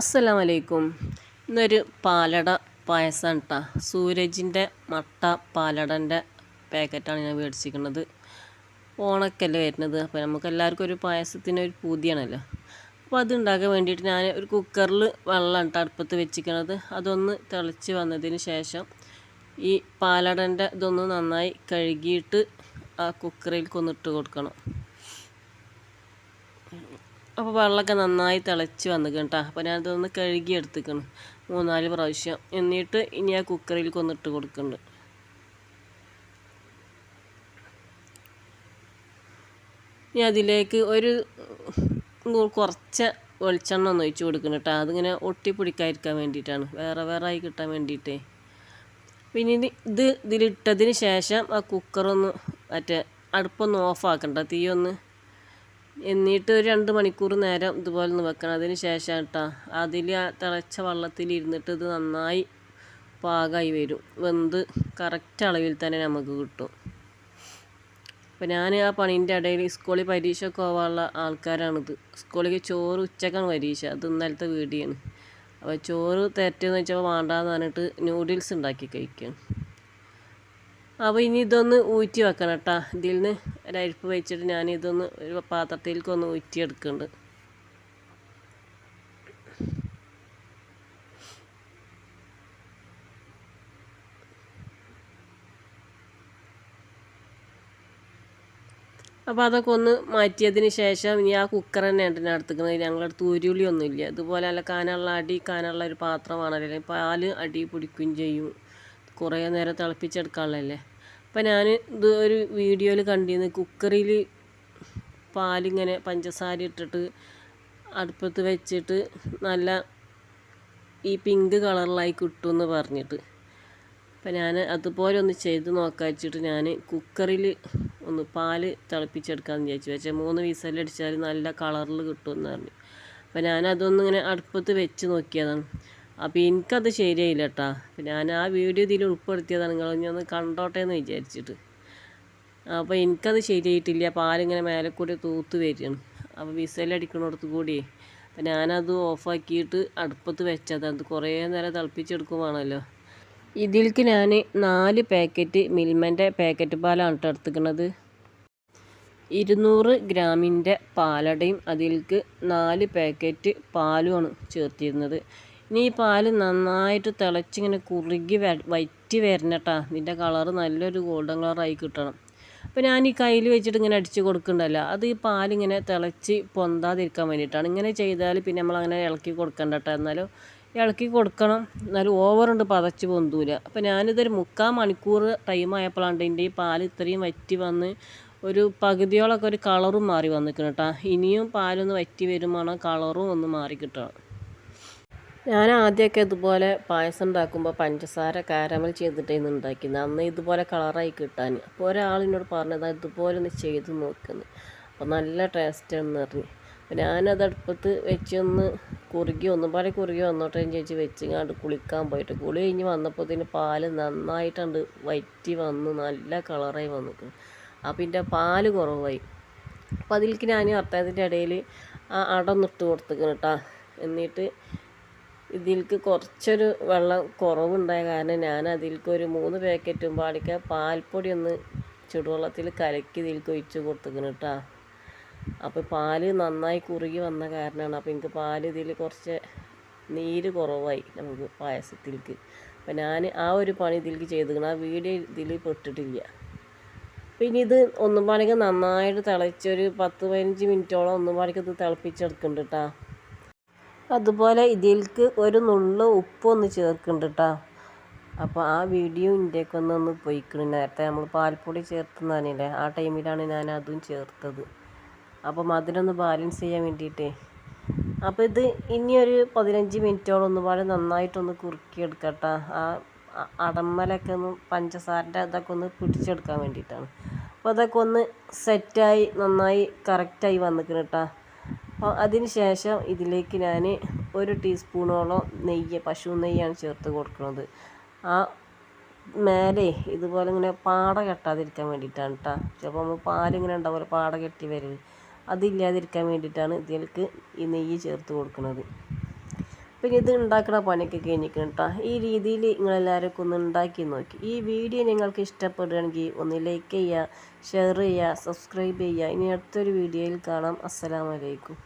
അസ്സലാമു വലൈക്കും ഇന്നൊരു പാലട പായസമാണ് കേട്ടോ സൂരജിന്റെ മട്ട പാലടന്റെ പാക്കറ്റാണ് ഞാൻ മേടിച്ചിരിക്കുന്നത്. ഓണക്കല്ലേ വരുന്നത്. അപ്പോൾ നമുക്ക് എല്ലാവർക്കും ഒരു പായസത്തിന് ഒരു പൂതിയാണല്ലോ. അപ്പോൾ അത് ഉണ്ടാക്കാൻ വേണ്ടിയിട്ട് ഞാൻ ഒരു കുക്കറിൽ വെള്ളം കേട്ടോ അടുപ്പത്ത് വെച്ചിരിക്കുന്നത്. അതൊന്ന് തിളച്ച് വന്നതിന് ശേഷം ഈ പാലടന്റെ ഇതൊന്ന് നന്നായി കഴുകിയിട്ട് ആ കുക്കറിൽ കൊന്നിട്ട് കൊടുക്കണം. അപ്പോൾ വെള്ളമൊക്കെ നന്നായി തിളച്ച് വന്നിക്കണം കേട്ടോ അപ്പോൾ ഞാനതൊന്ന് കഴുകി എടുത്തിക്കണം മൂന്നാൽ പ്രാവശ്യം. എന്നിട്ട് ഇനി ആ കുക്കറിലേക്ക് ഒന്ന് ഇട്ട് കൊടുക്കുന്നുണ്ട് ഇനി അതിലേക്ക് ഒരു കുറച്ച് വെളിച്ചെണ്ണ ഒന്ന് ഒഴിച്ച് കൊടുക്കണം കേട്ടോ അതിങ്ങനെ ഒട്ടിപ്പിടിക്കാതിരിക്കാൻ വേണ്ടിയിട്ടാണ്. വേറെ വേറെ ആയി കിട്ടാൻ വേണ്ടിയിട്ടേ. പിന്നെ ഇത് ഇതിലിട്ടതിന് ശേഷം ആ കുക്കറൊന്ന് മറ്റേ അടുപ്പൊന്ന് ഓഫാക്കണ്ട. തീയൊന്ന് എന്നിട്ട് ഒരു രണ്ട് മണിക്കൂർ നേരം ഇതുപോലെ ഒന്ന് വെക്കണം. അതിന് ശേഷം കേട്ടോ അതിൽ തിളച്ച വെള്ളത്തിൽ ഇരുന്നിട്ട് ഇത് നന്നായി പാകമായി വരും. വെന്ത് കറക്റ്റ് അളവിൽ തന്നെ നമുക്ക് കിട്ടും. അപ്പോൾ ഞാൻ ആ പണീന്റെ ഇടയിൽ സ്കൂളിൽ പരീക്ഷ പോകാനുള്ള ആൾക്കാരാണിത്. സ്കൂളിലേക്ക് ചോറ് ഉച്ചക്കാണ് പരീക്ഷ. അത് ഇന്നലത്തെ വീടിയാണ് അപ്പോൾ ചോറ് തെറ്റെന്ന് വെച്ചപ്പോൾ വേണ്ടാന്ന് പറഞ്ഞിട്ട് നൂഡിൽസ് ഉണ്ടാക്കി കഴിക്കുകയാണ് അപ്പോൾ ഇനി ഇതൊന്ന് ഊറ്റി വെക്കണം കേട്ടോ ഇതിൽ നിന്ന് ഒരരിപ്പ് വെച്ചിട്ട് ഞാൻ ഇതൊന്ന് ഒരു പാത്രത്തിലേക്ക് ഒന്ന് ഊറ്റിയെടുക്കുന്നുണ്ട്. അപ്പോൾ അതൊക്കെ ഒന്ന് മാറ്റിയതിന് ശേഷം ഇനി ആ കുക്കർ തന്നെ ഉണ്ട് എടുത്തിക്കുന്നത് ഞങ്ങളുടെ അടുത്ത് ഉരുളിയൊന്നുമില്ല. ഇതുപോലെ അല്ല കാനുള്ള അടി കാനുള്ള ഒരു പാത്രമാണല്ലോ പാൽ അടി പിടിക്കുകയും ചെയ്യും. കുറേ നേരം തിളപ്പിച്ചെടുക്കാനുള്ളതല്ലേ? അപ്പോൾ ഞാൻ ഇത് ഒരു വീഡിയോയിൽ കണ്ടിരുന്നു കുക്കറിൽ പാലിങ്ങനെ പഞ്ചസാര ഇട്ടിട്ട് അടുപ്പത്ത് വെച്ചിട്ട് നല്ല ഈ പിങ്ക് കളറിലായി കിട്ടുമെന്ന് പറഞ്ഞിട്ട്. അപ്പം ഞാൻ അതുപോലെ ഒന്ന് ചെയ്ത് നോക്കാൻ വെച്ചിട്ട് ഞാൻ കുക്കറിൽ ഒന്ന് പാൽ തിളപ്പിച്ചെടുക്കാമെന്ന് വിചാരിച്ചു. പക്ഷേ മൂന്ന് വിസലടിച്ചാൽ നല്ല കളറിൽ കിട്ടുമെന്ന് പറഞ്ഞു. അതൊന്ന് ഇങ്ങനെ അടുപ്പത്ത് വെച്ച് നോക്കിയതാണ്. അപ്പോൾ എനിക്കത് ശരിയായില്ല കേട്ടോ ഞാൻ ആ വീഡിയോ ഇതിൽ ഉൾപ്പെടുത്തിയതാണ്. ഒന്ന് കണ്ടോട്ടെ എന്ന് വിചാരിച്ചിട്ട്. അപ്പോൾ എനിക്കത് ശരിയായിട്ടില്ല. പാലിങ്ങനെ മേലെ കൂടി തൂത്ത് വരികയാണ്. അപ്പോൾ വിസലടിക്കണോടത്ത് കൂടി അപ്പം ഞാനത് ഓഫാക്കിയിട്ട് അടുപ്പത്ത് വെച്ചതാണ്. കുറേ നേരം തിളപ്പിച്ചെടുക്കുവാണല്ലോ. ഇതിലേക്ക് ഞാൻ നാല് പാക്കറ്റ് മിൽമന്റെ പാക്കറ്റ് പാലാണ് കേട്ടോ എടുത്തിക്കണത്. ഇരുന്നൂറ് ഗ്രാമിന്റെ പാലടയും അതിലേക്ക് നാല് പാക്കറ്റ് പാലുമാണ് ചേർത്തിരുന്നത്. ഇനി ഈ പാൽ നന്നായിട്ട് തിളച്ചിങ്ങനെ കുറുകി വറ്റി വരണട്ടാ. ഇതിന്റെ കളറ് നല്ലൊരു ഗോൾഡൻ കളറായി കിട്ടണം. അപ്പോൾ ഞാൻ ഈ കയ്യിൽ വെച്ചിട്ട് ഇങ്ങനെ അടിച്ച് കൊടുക്കണ്ടല്ലോ. അത് ഈ പാലിങ്ങനെ തിളച്ച് പൊന്താതിരിക്കാൻ വേണ്ടിയിട്ടാണ് ഇങ്ങനെ ചെയ്താൽ പിന്നെ നമ്മൾ അങ്ങനെ ഇളക്കി കൊടുക്കണ്ട കേട്ടോ എന്നാലും ഇളക്കി കൊടുക്കണം. എന്നാലും ഓവറുണ്ട് പതച്ച് പൊന്തൂല. അപ്പോൾ ഞാനിതൊരു മുക്കാൽ മണിക്കൂർ ടൈം ആയപ്പോഴാണ് ഇതിന്റെ ഈ പാൽ ഇത്രയും വറ്റി വന്ന് ഒരു പകുതിയോളൊക്കെ ഒരു കളറും മാറി വന്നിരിക്കണം കേട്ടോ ഇനിയും പാലൊന്ന് വറ്റി വരുമ്പോൾ കളറും ഒന്ന് മാറി കിട്ടണം. ഞാൻ ആദ്യമൊക്കെ ഇതുപോലെ പായസം ഉണ്ടാക്കുമ്പോൾ പഞ്ചസാര കാരമൽ ചെയ്തിട്ടായിരുന്നു ഉണ്ടാക്കിയത്. അന്ന് ഇതുപോലെ കളറായി കിട്ടാൻ അപ്പോൾ ഒരാളിനോട് പറഞ്ഞത് ഇതുപോലെ ഒന്ന് ചെയ്ത് നോക്കുന്നു അപ്പോൾ നല്ല ടേസ്റ്റാണെന്ന് പറഞ്ഞു. അപ്പോൾ ഞാനത് അടുപ്പത്ത് വെച്ച് ഒന്ന് കുറുകി ഒന്നും പോലെ കുറുകി വന്നോട്ടേന്ന് ചേച്ചി കണ്ട് കുളിക്കാൻ പോയിട്ട് കുളി കഴിഞ്ഞ് ഇതിന് പാൽ നന്നായിട്ടുണ്ട് വറ്റി വന്ന് നല്ല കളറായി വന്നു അപ്പോൾ ഇതിന്റെ പാൽ കുറവായി. അപ്പോൾ അതിലേക്ക് ഞാൻ അത്താഴത്തിന്റെ ഇടയിൽ ആ അടന്നിട്ട് കൊടുത്തിക്കണം കേട്ടോ എന്നിട്ട് ഇതിൽക്ക് കുറച്ചൊരു വെള്ളം കുറവുണ്ടായ കാരണം ഞാൻ അതിൽക്ക് ഒരു മൂന്ന് പാക്കറ്റും പാടിക്ക പാൽപ്പൊടി ഒന്ന് ചുടുവെള്ളത്തിൽ കലക്കി ഇതിൽക്ക് ഒഴിച്ച് കൊടുത്തിക്കണം കേട്ടോ അപ്പോൾ പാൽ നന്നായി കുറുകി വന്ന കാരണമാണ് അപ്പോൾ എനിക്ക് പാൽ ഇതിൽ കുറച്ച് നീര് കുറവായി നമുക്ക് പായസത്തിലേക്ക് അപ്പം ഞാൻ ആ ഒരു പണി ഇതിലേക്ക് ചെയ്തിരിക്കണം. ആ വീഡിയോ ഇതിൽ പെട്ടിട്ടില്ല. പിന്നെ ഇത് ഒന്നും പാടിക്ക് നന്നായിട്ട് തിളച്ചൊരു പത്ത് പതിനഞ്ച് മിനിറ്റോളം ഒന്നും പാടിക്ക് ഇത് തിളപ്പിച്ചെടുക്കുന്നുണ്ട് കേട്ടോ അതുപോലെ ഇതിൽക്ക് ഒരു നുള്ളു ഉപ്പൊന്ന് ചേർക്കുന്നുണ്ട് കേട്ടോ അപ്പോൾ ആ വീഡിയോ ഇന്റെയൊക്കെ ഒന്ന് ഒന്ന് നേരത്തെ നമ്മൾ പാൽപ്പൊടി ചേർത്തുന്നതാണില്ലേ ആ ടൈമിലാണ് ഞാൻ അതും ചേർത്തത്. അപ്പോൾ മധുരമൊന്ന് ബാലൻസ് ചെയ്യാൻ വേണ്ടിയിട്ടേ അപ്പോൾ ഇത് ഇനിയൊരു പതിനഞ്ച് മിനിറ്റോളം ഒന്നുപാടെ നന്നായിട്ടൊന്ന് കുറുക്കിയെടുക്കട്ടെ. ആ അടമ്മലൊക്കെ ഒന്ന് പഞ്ചസാരന്റെ അതൊക്കെ ഒന്ന് പിടിച്ചെടുക്കാൻ വേണ്ടിയിട്ടാണ് അപ്പോൾ അതൊക്കെ ഒന്ന് സെറ്റായി നന്നായി കറക്റ്റായി വന്നിക്കണം കേട്ടോ അപ്പോൾ ശേഷം ഇതിലേക്ക് ഞാൻ ഒരു ടീസ്പൂണോളം നെയ്യ് പശു നെയ്യാണ് ചേർത്ത് കൊടുക്കുന്നത്. ആ മേലെ ഇതുപോലെ ഇങ്ങനെ പാട കെട്ടാതിരിക്കാൻ വേണ്ടിയിട്ടാണ് കേട്ടോ ചിലപ്പോൾ നമ്മൾ പാലിങ്ങനെ ഉണ്ടാവുമല്ലോ പാട കെട്ടി വരുന്നത് അതില്ലാതിരിക്കാൻ വേണ്ടിയിട്ടാണ് ഇതിലേക്ക് ഈ നെയ്യ് ചേർത്ത് കൊടുക്കുന്നത്. പിന്നെ ഇത് ഉണ്ടാക്കുന്ന പണിയൊക്കെ കഴിഞ്ഞിരിക്കണം കേട്ടോ ഈ രീതിയിൽ നിങ്ങളെല്ലാവരും ഒന്ന് ഉണ്ടാക്കി നോക്കി. ഈ വീഡിയോ നിങ്ങൾക്ക് ഇഷ്ടപ്പെടുകയാണെങ്കിൽ ഒന്ന് ലൈക്ക് ചെയ്യുക ഷെയർ ചെയ്യുക സബ്സ്ക്രൈബ് ചെയ്യുക. ഇനി അടുത്തൊരു വീഡിയോയിൽ കാണാം. അസ്സലാമലൈക്കും